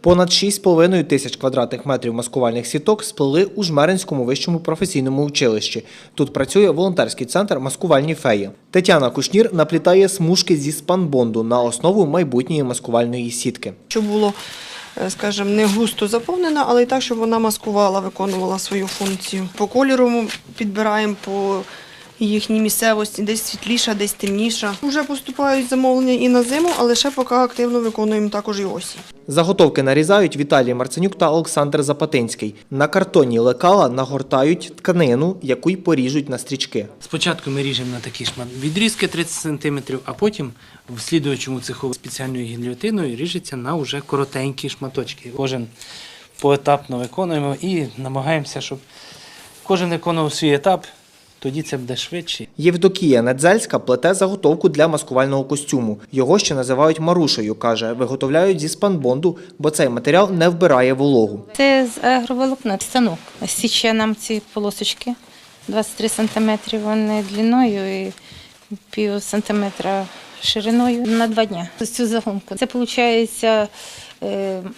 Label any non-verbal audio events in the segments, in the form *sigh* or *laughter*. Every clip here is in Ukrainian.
Понад 6,5 тисяч квадратних метрів маскувальних сіток сплели у Жмеринському вищому професійному училищі. Тут працює волонтерський центр маскувальні феї. Тетяна Кушнір наплітає смужки зі спанбонду на основу майбутньої маскувальної сітки. щоб було, е, скажімо, не густо заповнена, але й так, щоб вона маскувала, виконувала свою функцію. По кольору ми підбираємо по їхній місцевості, десь світліша, десь темніша. Вже поступають замовлення і на зиму, але ще поки активно виконуємо також і осінь. Заготовки нарізають Віталій Марценюк та Олександр Запатинський. На картонні лекала нагортають тканину, яку й поріжуть на стрічки. Спочатку ми ріжемо на такі шмат відрізки 30 см, а потім в слідуючому цеху спеціальною гільйотиною ріжеться на вже коротенькі шматочки. Кожен поетапно виконуємо і намагаємося, щоб кожен виконував свій етап, тоді це буде швидше. Євдокія Недзельська плете заготовку для маскувального костюму. Його ще називають марушею, каже, виготовляють зі спанбонду, бо цей матеріал не вбирає вологу. Це з агроволокна станок. Січе нам ці полосочки 23 сантиметри вони длиною і пів сантиметра шириною на два дні. Цю загонку. Це виходить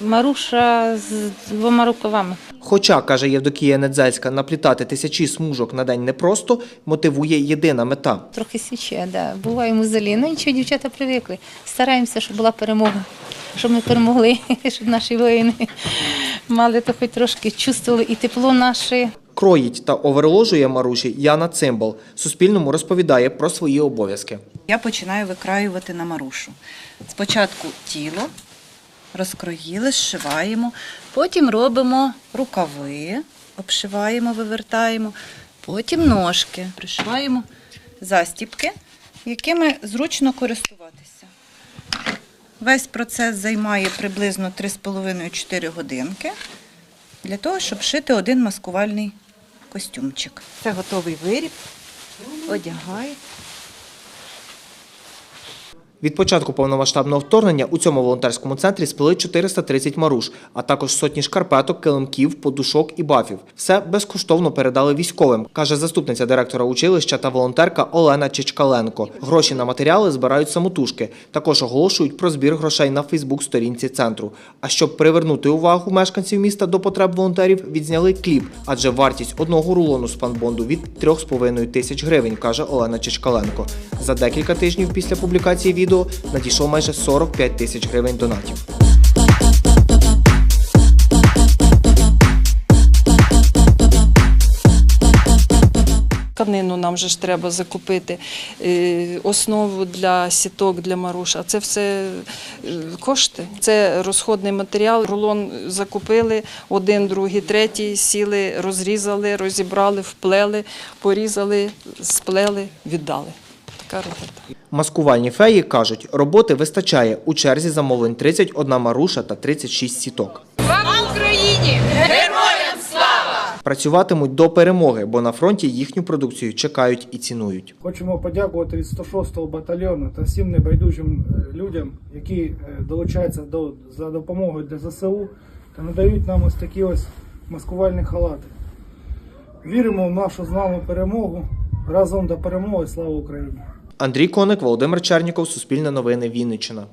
маруша з двома рукавами. Хоча, каже Євдокія Недзельська, наплітати тисячі смужок на день непросто, мотивує єдина мета. Трохи січе, да. буває музолі. Ну нічого, дівчата привикли. Стараємося, щоб була перемога, щоб ми перемогли, *laughs* щоб наші воїни мали то хоч трошки чувствували і тепло наше. Кроїть та оверложує Маруші Яна Цимбал. Суспільному розповідає про свої обов'язки. Я починаю викраювати на марушу. Спочатку тіло розкроїли, зшиваємо, потім робимо рукави, обшиваємо, вивертаємо, потім ножки, пришиваємо застіпки, якими зручно користуватися. Весь процес займає приблизно 3,5-4 годинки для того, щоб шити один маскувальний костюмчик. Це готовий виріб, одягає. Від початку повномасштабного вторгнення у цьому волонтерському центрі сплели 430 маруш, а також сотні шкарпеток, килимків, подушок і бафів. Все безкоштовно передали військовим, каже заступниця директора училища та волонтерка Олена Чичкаленко. Гроші на матеріали збирають самотужки. Також оголошують про збір грошей на Фейсбук-сторінці центру. А щоб привернути увагу мешканців міста до потреб волонтерів, відзняли кліп, адже вартість одного рулону спанбонду від 3,5 тисяч гривень, каже Олена Чичкаленко. За декілька тижнів після публікації надійшло майже 45 тисяч гривень донатів. Тканину нам же ж треба закупити, е, основу для сіток, для маруш. А це все е, кошти. Це розходний матеріал. Рулон закупили, один, другий, третій, сіли, розрізали, розібрали, вплели, порізали, сплели, віддали. Така робота. Маскувальні феї кажуть, роботи вистачає. У черзі замовлень 31 маруша та 36 сіток. Слава Україні! Героям слава! Працюватимуть до перемоги, бо на фронті їхню продукцію чекають і цінують. Хочемо подякувати від 106-го батальйону та всім небайдужим е, людям, які е, долучаються до за допомогою для ЗСУ та надають нам ось такі ось маскувальні халати. Віримо в нашу знану перемогу. Разом до перемоги. Слава Україні! Андрій Коник, Володимир Черніков, Суспільне новини, Вінниччина.